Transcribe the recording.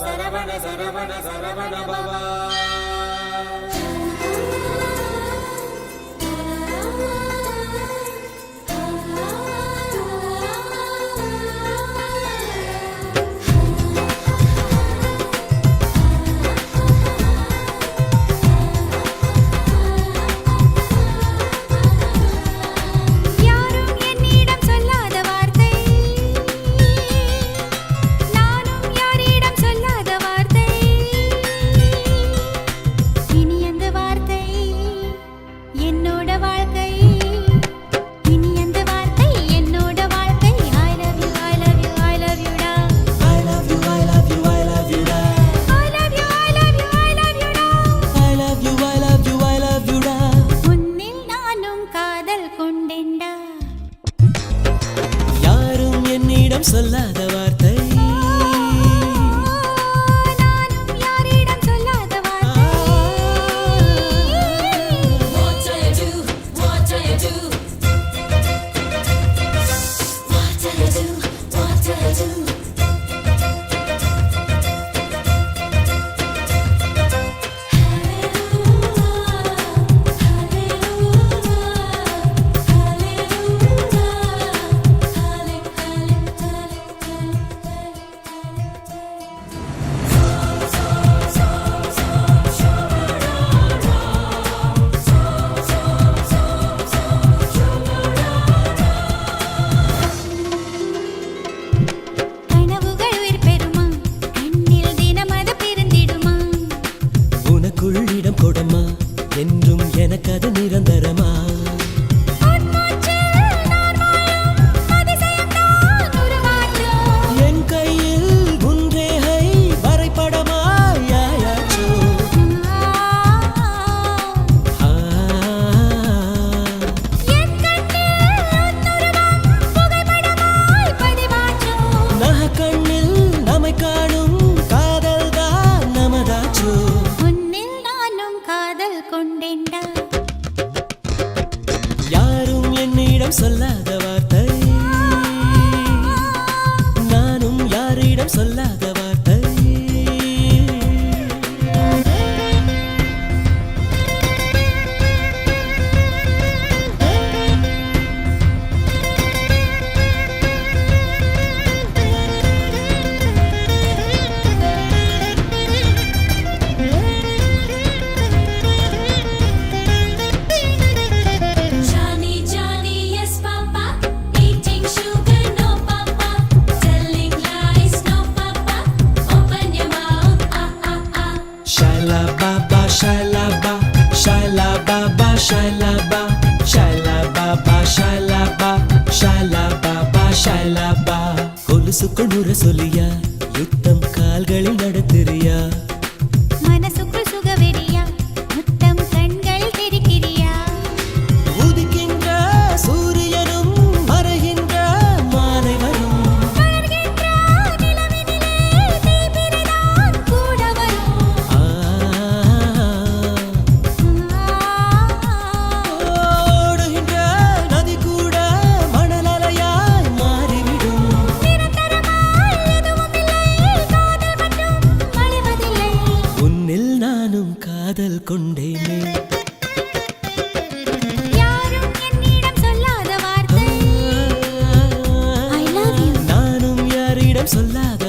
சரவண சரவண சரவண பவா கொண்டேண்டா யாரும் என்னிடம் சொல்லாத என்றும் எனக்கு அது நிரந்தர ஆயிரம் শালা বাবা শালা বা শালা বাবা শালা বা শালা বাবা শালা বা শালা বাবা শালা বা கொலுசுக்குள் முரசொலியா சொல்லாத